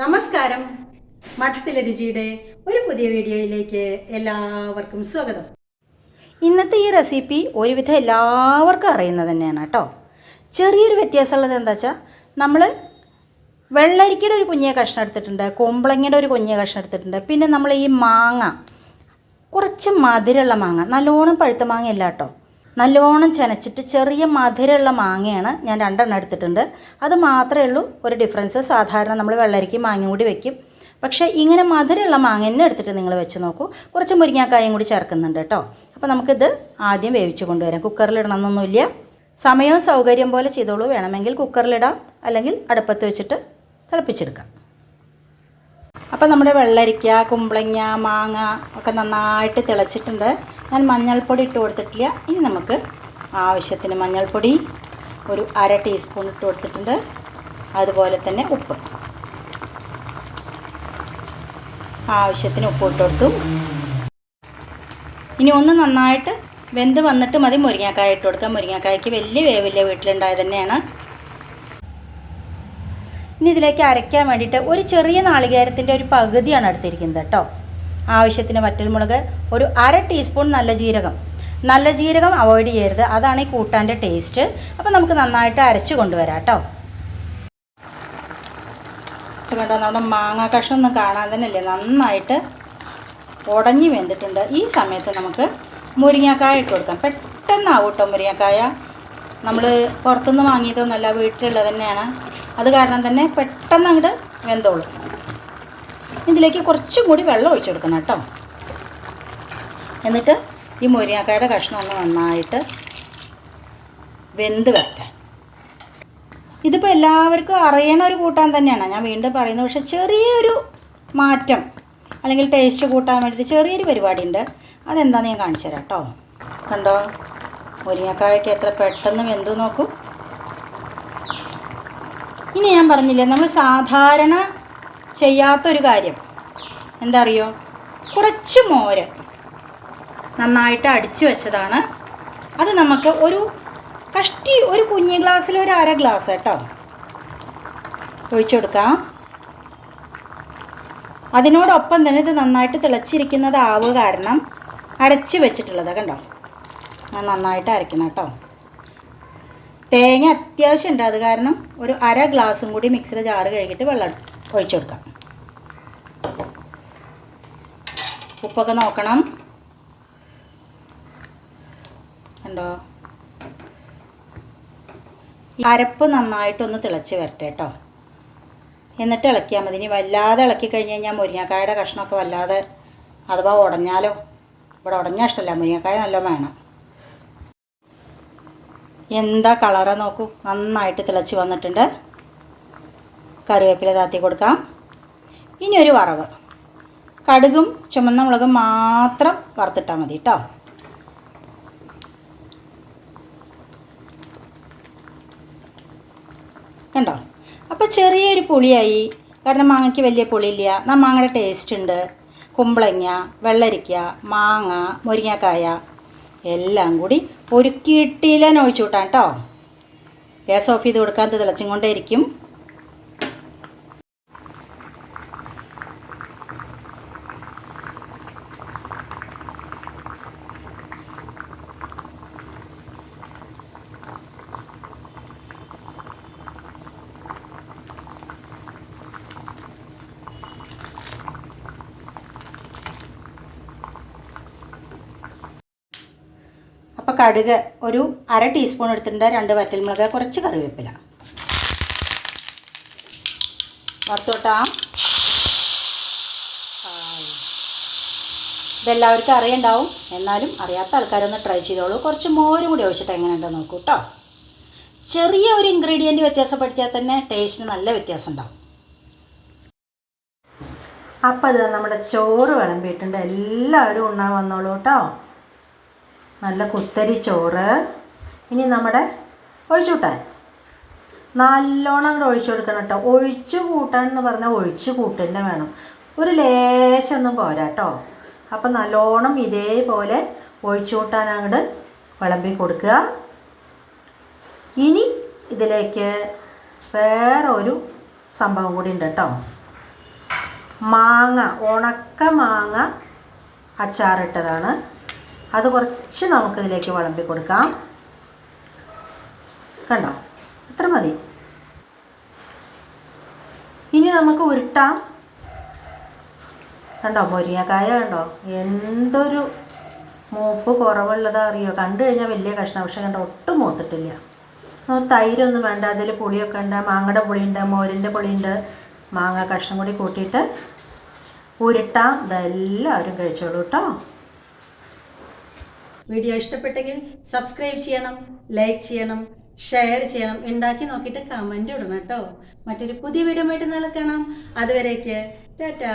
നമസ്കാരം. മഠത്തിലെ രുചിയുടെ ഒരു പുതിയ വീഡിയോയിലേക്ക് എല്ലാവർക്കും സ്വാഗതം. ഇന്നത്തെ ഈ റെസിപ്പി ഒരുവിധം എല്ലാവർക്കും അറിയുന്നത് തന്നെയാണ് കേട്ടോ. ചെറിയൊരു വ്യത്യാസമുള്ളത് എന്താ വെച്ചാൽ നമ്മൾ വെള്ളരിക്കയുടെ ഒരു കുഞ്ഞിയ കഷ്ണം എടുത്തിട്ടുണ്ട് കുമ്പളങ്ങയുടെ ഒരു കുഞ്ഞിയ കഷ്ണം എടുത്തിട്ടുണ്ട് പിന്നെ നമ്മൾ ഈ മാങ്ങ കുറച്ച് മധുരമുള്ള മാങ്ങ നല്ലോണം പഴുത്ത മാങ്ങയല്ല കേട്ടോ. നല്ലോണം ചെനച്ചിട്ട് ചെറിയ മധുരമുള്ള മാങ്ങയാണ് ഞാൻ രണ്ടെണ്ണം എടുത്തിട്ടുണ്ട്. അത് മാത്രമേ ഉള്ളൂ ഒരു ഡിഫറൻസ് സാധാരണ നമ്മൾ വെള്ളരിക്ക് മാങ്ങ കൂടി വെക്കും. പക്ഷേ ഇങ്ങനെ മധുരമുള്ള മാങ്ങ തന്നെ എടുത്തിട്ട് നിങ്ങൾ വെച്ച് നോക്കൂ. കുറച്ച് മുരിങ്ങാക്കായും കൂടി ചേർക്കുന്നുണ്ട് കേട്ടോ. അപ്പോൾ നമുക്കിത് ആദ്യം വേവിച്ച് കൊണ്ടുവരാം. കുക്കറിലിടണമെന്നൊന്നുമില്ല സമയവും സൗകര്യം പോലെ ചെയ്തോളൂ. വേണമെങ്കിൽ കുക്കറിലിടാം അല്ലെങ്കിൽ അടുപ്പത്ത് വെച്ചിട്ട് തിളപ്പിച്ചെടുക്കാം. അപ്പോൾ നമ്മുടെ വെള്ളരിക്ക കുമ്പളങ്ങ മാങ്ങ ഒക്കെ നന്നായിട്ട് തിളച്ചിട്ടുണ്ട്. ഞാൻ മഞ്ഞൾപ്പൊടി ഇട്ട് കൊടുത്തിട്ടില്ല. ഇനി നമുക്ക് ആവശ്യത്തിന് മഞ്ഞൾപ്പൊടി ഒരു അര ടീസ്പൂൺ ഇട്ട് കൊടുത്തിട്ടുണ്ട്. അതുപോലെ തന്നെ ഉപ്പ്. ആവശ്യത്തിന് ഉപ്പ് ഇട്ട് കൊടുത്തു. ഇനി ഒന്ന് നന്നായിട്ട് വെന്ത് വന്നിട്ട് മതി. മുരിങ്ങാക്കായ ഇട്ട് കൊടുക്കാം. മുരിങ്ങാക്കായ്ക്ക് വലിയ വേവില്ല വീട്ടിലുണ്ടായത് തന്നെയാണ്. ഇനി ഇതിലേക്ക് അരയ്ക്കാൻ വേണ്ടിയിട്ട് ഒരു ചെറിയ നാളികേരത്തിന്റെ ഒരു പകുതിയാണ് എടുത്തിരിക്കുന്നത് കേട്ടോ. ആവശ്യത്തിന് വറ്റൽമുളക് ഒരു അര ടീസ്പൂൺ നല്ല ജീരകം. നല്ല ജീരകം അവോയ്ഡ് ചെയ്യരുത്. അതാണ് ഈ കൂട്ടാന്റെ ടേസ്റ്റ് അപ്പോൾ നമുക്ക് നന്നായിട്ട് അരച്ച് കൊണ്ടുവരാം കേട്ടോ. കേട്ടോ നമ്മുടെ മാങ്ങ കഷ്ണം ഒന്നും കാണാൻ തന്നെ ഇല്ലേ. നന്നായിട്ട് ഉടഞ്ഞു വെന്തിട്ടുണ്ട്. ഈ സമയത്ത് നമുക്ക് മുരിങ്ങക്കായ ഇട്ട് കൊടുക്കാം. പെട്ടെന്നാവും കേട്ടോ മുരിങ്ങക്കായ. നമ്മൾ പുറത്തുനിന്ന് വാങ്ങിയതൊന്നുമല്ല വീട്ടിലുള്ളത് തന്നെയാണ്. അത് കാരണം തന്നെ പെട്ടെന്ന് അങ്ങോട്ട് വെന്തോളും. ഇതിലേക്ക് കുറച്ചും കൂടി വെള്ളം ഒഴിച്ചു കൊടുക്കണം കേട്ടോ. എന്നിട്ട് ഈ മുരിങ്ങക്കായുടെ കഷ്ണം ഒന്ന് നന്നായിട്ട് വെന്ത് വരട്ടെ. ഇതിപ്പോൾ എല്ലാവർക്കും അറിയണ ഒരു കൂട്ടാൻ തന്നെയാണ്. ഞാൻ വീണ്ടും പറയുന്നത് പക്ഷേ ചെറിയൊരു മാറ്റം അല്ലെങ്കിൽ ടേസ്റ്റ് കൂട്ടാൻ വേണ്ടിയിട്ട് ചെറിയൊരു പരിപാടി ഉണ്ട് അതെന്താണെന്ന് ഞാൻ കാണിച്ചു തരാം കേട്ടോ. കണ്ടോ? മുരിങ്ങക്കായൊക്കെ എത്ര പെട്ടെന്ന് വെന്തു നോക്കൂ. ഇനി ഞാൻ പറഞ്ഞില്ലേ നമ്മൾ സാധാരണ ചെയ്യാത്തൊരു കാര്യം. എന്താ അറിയോ കുറച്ച് മോര് നന്നായിട്ട് അടിച്ചു വെച്ചതാണ്. അത് നമുക്ക് ഒരു കഷ്ടി ഒരു കുഞ്ഞു ഗ്ലാസ്സിൽ ഒരു അര ഗ്ലാസ് കേട്ടോ. ഒഴിച്ചു കൊടുക്കാം അതിനോടൊപ്പം തന്നെ ഇത് നന്നായിട്ട് തിളച്ചിരിക്കുന്നതാവുക കാരണം അരച്ച് വെച്ചിട്ടുള്ളത് കണ്ടോ? ഞാൻ നന്നായിട്ട് അരയ്ക്കണം കേട്ടോ. തേങ്ങ അത്യാവശ്യം ഉണ്ട്. അത് കാരണം ഒരു അര ഗ്ലാസും കൂടി മിക്സിയുടെ ജാറ് കഴുകിയിട്ട് വെള്ളം ഒഴിച്ചു കൊടുക്കാം. ഉപ്പൊക്കെ നോക്കണം. കണ്ടോ? ഈ അരപ്പ് നന്നായിട്ടൊന്ന് തിളച്ച് വരട്ടെ കേട്ടോ. എന്നിട്ട് ഇളക്കിയാൽ മതി. ഇനി വല്ലാതെ ഇളക്കി കഴിഞ്ഞ് കഴിഞ്ഞാൽ മുരിങ്ങക്കായുടെ കഷ്ണമൊക്കെ വല്ലാതെ അഥവാ ഉടഞ്ഞാലോ? ഇവിടെ ഉടഞ്ഞാൽ ഇഷ്ടമല്ല മുരിങ്ങക്കായ നല്ല വേണം. എന്താ കളറ് നോക്കൂ. നന്നായിട്ട് തിളച്ച് വന്നിട്ടുണ്ട്. കറിവേപ്പില താത്തി കൊടുക്കാം. ഇനി ഒരു വറവ്. കടുകും ചുമന്ന മുളകും മാത്രം വറുത്തിട്ടാൽ മതി കേട്ടോ കണ്ടോ? അപ്പോൾ ചെറിയൊരു പുളിയായി. കാരണം മാങ്ങയ്ക്ക് വലിയ പുളിയില്ല. എന്നാ മാങ്ങയുടെ ടേസ്റ്റ് ഉണ്ട്. കുമ്പളങ്ങ വെള്ളരിക്ക മാങ്ങ മുരിങ്ങക്കായ എല്ലാം കൂടി ഒരു ഒഴിച്ചു വിട്ടാം കേട്ടോ. ഗ്യാസ് ഓഫ് ചെയ്ത് കൊടുക്കാൻ തിളച്ചും തിളച്ചും കൊണ്ടേയിരിക്കും അപ്പോൾ കടുക് ഒരു അര ടീസ്പൂൺ എടുത്തിട്ടുണ്ട് രണ്ട് വറ്റൽമുളക് കുറച്ച് കറിവേപ്പില. വറുത്തോട്ടാം. ഇതെല്ലാവർക്കും അറിയണ്ടാവും. എന്നാലും അറിയാത്ത ആൾക്കാരൊന്ന് ട്രൈ ചെയ്തോളൂ. കുറച്ച് മോരും കൂടി ഒഴിച്ചിട്ട് എങ്ങനെയുണ്ടെന്ന് നോക്കൂ കേട്ടോ ചെറിയ ഒരു ഇൻഗ്രീഡിയന്റ് വ്യത്യാസം പഠിച്ചാൽ തന്നെ ടേസ്റ്റിന് നല്ല വ്യത്യാസം ഉണ്ടാവും. അപ്പം അത് നമ്മുടെ ചോറ് വിളമ്പിയിട്ടുണ്ട്. എല്ലാവരും ഉണ്ണാൻ വന്നോളൂ കേട്ടോ നല്ല കുത്തരി ചോറ്. ഇനി നമ്മുടെ ഒഴിച്ചു കൂട്ടാൻ. നല്ലോണം അങ്ങോട്ട് ഒഴിച്ചു കൊടുക്കണം കേട്ടോ. ഒഴിച്ചു കൂട്ടാൻ എന്ന് പറഞ്ഞാൽ ഒഴിച്ചു കൂട്ടന്നെ വേണം. ഒരു ലേശമൊന്നും പോരാ കേട്ടോ അപ്പം നല്ലോണം ഇതേപോലെ ഒഴിച്ചു കൂട്ടാൻ അങ്ങോട്ട് വിളമ്പി കൊടുക്കുക. ഇനി ഇതിലേക്ക് വേറെ ഒരു സംഭവം കൂടി ഉണ്ട് കേട്ടോ മാങ്ങ ഉണക്ക മാങ്ങ അച്ചാറിട്ടതാണ്. അത് കുറച്ച് നമുക്കിതിലേക്ക് വിളമ്പി കൊടുക്കാം. കണ്ടോ? അത്ര മതി. ഇനി നമുക്ക് ഉരുട്ടാം. കണ്ടോ? മുരിങ്ങക്കായ കണ്ടോ? എന്തൊരു മൂപ്പ് കുറവുള്ളതാ അറിയോ? കണ്ടു കഴിഞ്ഞാൽ വലിയ കഷ്ണം. പക്ഷെ കണ്ടോ? ഒട്ടും മൂത്തിട്ടില്ല. തൈരൊന്നും വേണ്ട. അതിൽ പുളിയൊക്കെ ഉണ്ട്. മാങ്ങയുടെ പുളിയുണ്ട് മോരിന്റെ പുളിയുണ്ട്. മാങ്ങ കഷ്ണം കൂടി കൂട്ടിയിട്ട് ഉരുട്ടാം. ഇതെല്ലാവരും കഴിച്ചോളൂ കേട്ടോ വീഡിയോ ഇഷ്ടപ്പെട്ടെങ്കിൽ സബ്സ്ക്രൈബ് ചെയ്യണം ലൈക്ക് ചെയ്യണം ഷെയർ ചെയ്യണം ഉണ്ടാക്കി നോക്കിയിട്ട് കമന്റ് ഇടണം കേട്ടോ. മറ്റൊരു പുതിയ വീഡിയോ ആയിട്ട് നാളെ കാണാം. അതുവരേക്ക് ടാറ്റാ.